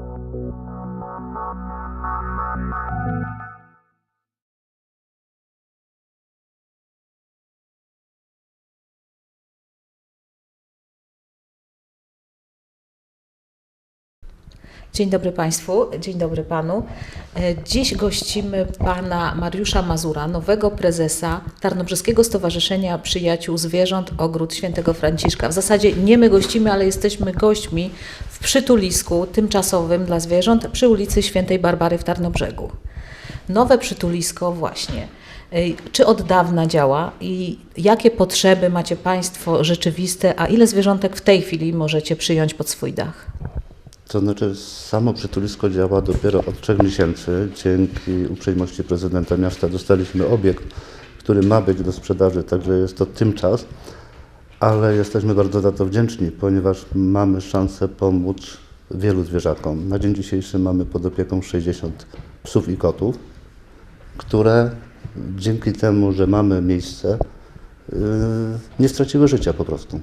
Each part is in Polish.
Thank you. Dzień dobry Państwu, dzień dobry Panu. E, Dziś gościmy Pana Mariusza Mazura, nowego prezesa Tarnobrzeskiego Stowarzyszenia Przyjaciół Zwierząt Ogród Świętego Franciszka. W zasadzie nie my gościmy, ale jesteśmy gośćmi w przytulisku tymczasowym dla zwierząt przy ulicy Świętej Barbary w Tarnobrzegu. Nowe przytulisko właśnie. E, Czy od dawna działa i jakie potrzeby macie Państwo rzeczywiste, a ile zwierzątek w tej chwili możecie przyjąć pod swój dach? To znaczy, samo przytulisko działa dopiero od trzech miesięcy. Dzięki uprzejmości prezydenta miasta dostaliśmy obiekt, który ma być do sprzedaży, także jest to tym czas, ale jesteśmy bardzo za to wdzięczni, ponieważ mamy szansę pomóc wielu zwierzakom. Na dzień dzisiejszy mamy pod opieką 60 psów i kotów, które dzięki temu, że mamy miejsce, yy, nie straciły życia po prostu.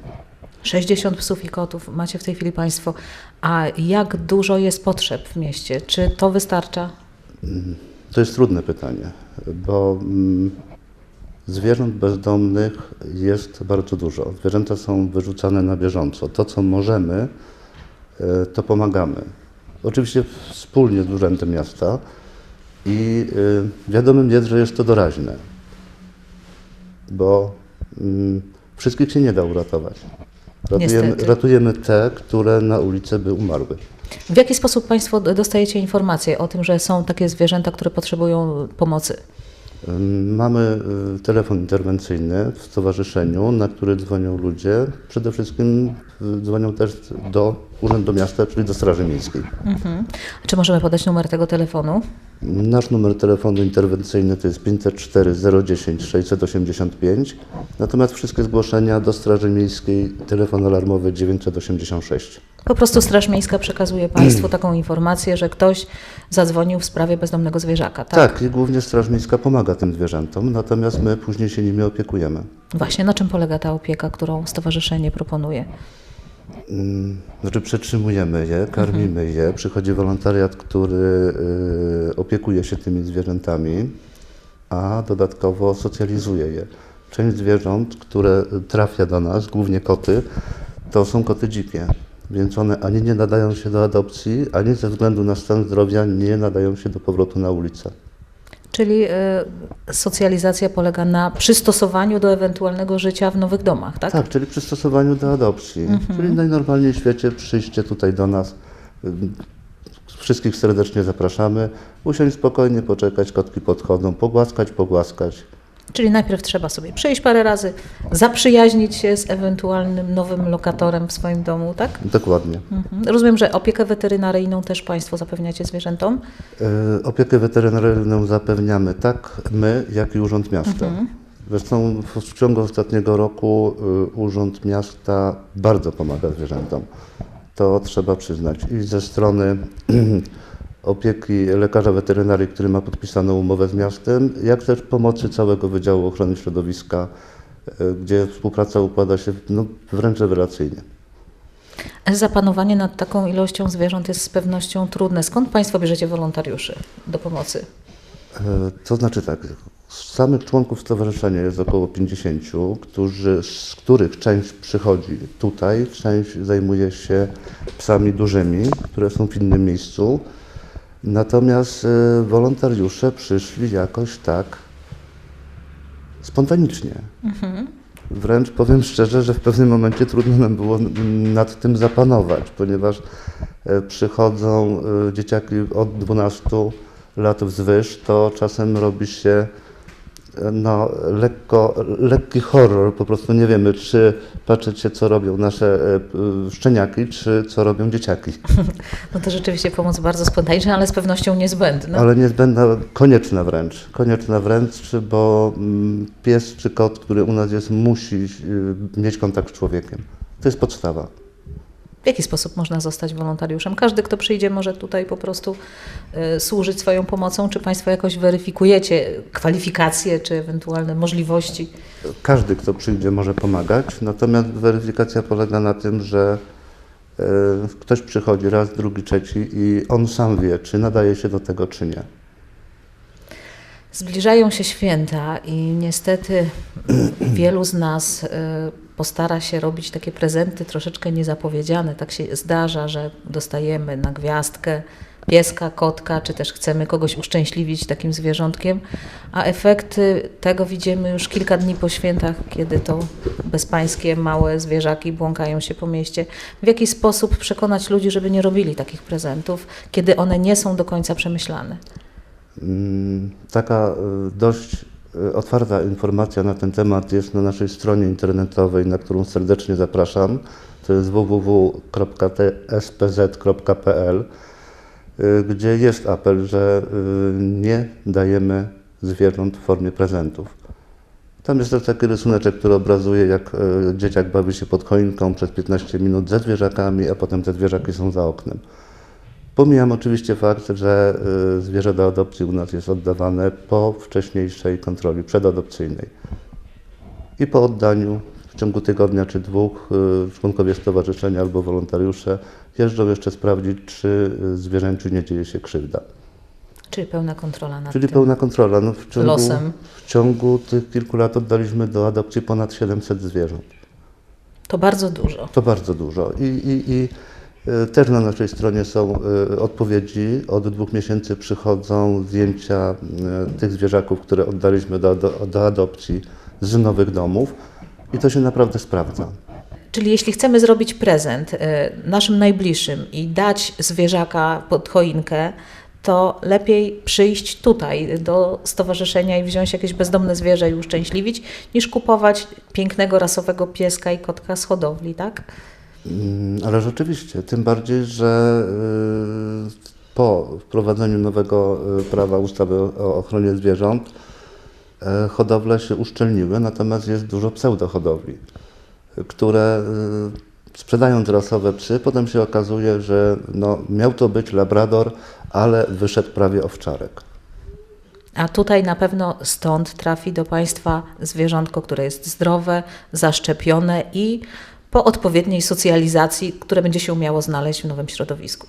60 psów i kotów macie w tej chwili Państwo. A jak dużo jest potrzeb w mieście? Czy to wystarcza? To jest trudne pytanie, bo mm, zwierząt bezdomnych jest bardzo dużo. Zwierzęta są wyrzucane na bieżąco. To, co możemy, e, to pomagamy. Oczywiście wspólnie z Urzędem Miasta i e, wiadomym jest, że jest to doraźne, bo mm, wszystkich się nie da uratować. Ratujemy, ratujemy te, które na ulicy by umarły. W jaki sposób Państwo dostajecie informacje o tym, że są takie zwierzęta, które potrzebują pomocy? Mamy y, telefon interwencyjny w stowarzyszeniu, na który dzwonią ludzie. Przede wszystkim y, dzwonią też do Urzędu Miasta, czyli do Straży Miejskiej. Mhm. Czy możemy podać numer tego telefonu? Nasz numer telefonu interwencyjny to jest 504 010 685, natomiast wszystkie zgłoszenia do Straży Miejskiej telefon alarmowy 986. Po prostu Straż Miejska przekazuje Państwu taką informację, że ktoś zadzwonił w sprawie bezdomnego zwierzaka, tak? Tak, i głównie Straż Miejska pomaga tym zwierzętom, natomiast my później się nimi opiekujemy. Właśnie, na czym polega ta opieka, którą stowarzyszenie proponuje? Mm, Znaczy przetrzymujemy je, karmimy je. Przychodzi wolontariat, który y, opiekuje się tymi zwierzętami, a dodatkowo socjalizuje je. Część zwierząt, które trafia do nas, głównie koty, to są koty dzikie, więc one ani nie nadają się do adopcji, ani ze względu na stan zdrowia nie nadają się do powrotu na ulicę. Czyli y, socjalizacja polega na przystosowaniu do ewentualnego życia w nowych domach, tak? Tak, czyli przystosowaniu do adopcji. Czyli najnormalniej w świecie przyjście tutaj do nas. Ym, Wszystkich serdecznie zapraszamy. Usiąść spokojnie, poczekać, kotki podchodzą, pogłaskać, pogłaskać. Czyli najpierw trzeba sobie przyjść parę razy, zaprzyjaźnić się z ewentualnym nowym lokatorem w swoim domu, tak? Dokładnie. Mhm. Rozumiem, że opiekę weterynaryjną też Państwo zapewniacie zwierzętom. E, Opiekę weterynaryjną zapewniamy tak my, jak i Urząd Miasta. Zresztą w, ciągu ostatniego roku y, Urząd Miasta bardzo pomaga zwierzętom. To trzeba przyznać. I ze strony opieki lekarza weterynarii, który ma podpisaną umowę z miastem, jak też pomocy całego Wydziału Ochrony Środowiska, y, gdzie współpraca układa się no, wręcz rewelacyjnie. Zapanowanie nad taką ilością zwierząt jest z pewnością trudne. Skąd Państwo bierzecie wolontariuszy do pomocy? E, To znaczy tak, z samych członków stowarzyszenia jest około 50, którzy, z których część przychodzi tutaj, część zajmuje się psami dużymi, które są w innym miejscu. Natomiast e, wolontariusze przyszli jakoś tak spontanicznie. Wręcz powiem szczerze, że w pewnym momencie trudno nam było nad tym zapanować, ponieważ e, przychodzą e, dzieciaki od 12 lat wzwyż, to czasem robi się no, lekko, lekki horror. Po prostu nie wiemy, czy patrzeć się, co robią nasze e, szczeniaki, czy co robią dzieciaki. No to rzeczywiście pomoc bardzo spontaniczna, ale z pewnością niezbędna. Ale niezbędna, konieczna wręcz. Konieczna wręcz, bo mm, pies czy kot, który u nas jest, musi y, mieć kontakt z człowiekiem. To jest podstawa. W jaki sposób można zostać wolontariuszem? Każdy, kto przyjdzie, może tutaj po prostu y, służyć swoją pomocą. Czy Państwo jakoś weryfikujecie kwalifikacje, czy ewentualne możliwości? Każdy, kto przyjdzie, może pomagać, natomiast weryfikacja polega na tym, że E, Ktoś przychodzi raz, drugi, trzeci i on sam wie, czy nadaje się do tego, czy nie. Zbliżają się święta i niestety wielu z nas y, postara się robić takie prezenty troszeczkę niezapowiedziane. Tak się zdarza, że dostajemy na gwiazdkę pieska, kotka, czy też chcemy kogoś uszczęśliwić takim zwierzątkiem, a efekty tego widzimy już kilka dni po świętach, kiedy to bezpańskie małe zwierzaki błąkają się po mieście. W jaki sposób przekonać ludzi, żeby nie robili takich prezentów, kiedy one nie są do końca przemyślane? Mm, Taka y, dość otwarta informacja na ten temat jest na naszej stronie internetowej, na którą serdecznie zapraszam. To jest www.tspz.pl, y, gdzie jest apel, że y, nie dajemy zwierząt w formie prezentów. Tam jest też taki rysuneczek, który obrazuje, jak dzieciak bawi się pod choinką przez 15 minut ze zwierzakami, a potem te zwierzaki są za oknem. Pomijam oczywiście fakt, że y, zwierzę do adopcji u nas jest oddawane po wcześniejszej kontroli przedadopcyjnej. I po oddaniu w ciągu tygodnia czy dwóch y, członkowie stowarzyszenia albo wolontariusze jeżdżą jeszcze sprawdzić, czy y, zwierzęciu nie dzieje się krzywda. Czyli pełna kontrola nad Czyli tym. pełna kontrola. No w, ciągu, Losem. w ciągu tych kilku lat oddaliśmy do adopcji ponad 700 zwierząt. To bardzo dużo. To bardzo dużo. I, i, i też na naszej stronie są y, odpowiedzi. Od dwóch miesięcy przychodzą zdjęcia y, tych zwierzaków, które oddaliśmy do, do, do adopcji z nowych domów. I to się naprawdę sprawdza. Czyli jeśli chcemy zrobić prezent naszym najbliższym i dać zwierzaka pod choinkę, to lepiej przyjść tutaj do stowarzyszenia i wziąć jakieś bezdomne zwierzę i uszczęśliwić, niż kupować pięknego rasowego pieska i kotka z hodowli, tak? Mm, Ale rzeczywiście, tym bardziej, że y, po wprowadzeniu nowego y, prawa ustawy o ochronie zwierząt e, hodowle się uszczelniły, natomiast jest dużo pseudohodowli, y, które y, sprzedając rasowe psy, potem się okazuje, że no, miał to być labrador, ale wyszedł prawie owczarek. A tutaj na pewno stąd trafi do Państwa zwierzątko, które jest zdrowe, zaszczepione i po odpowiedniej socjalizacji, które będzie się umiało znaleźć w nowym środowisku.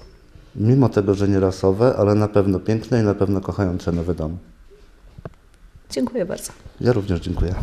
Mimo tego, że nie rasowe, ale na pewno piękne i na pewno kochające nowy dom. Dziękuję bardzo. Ja również dziękuję.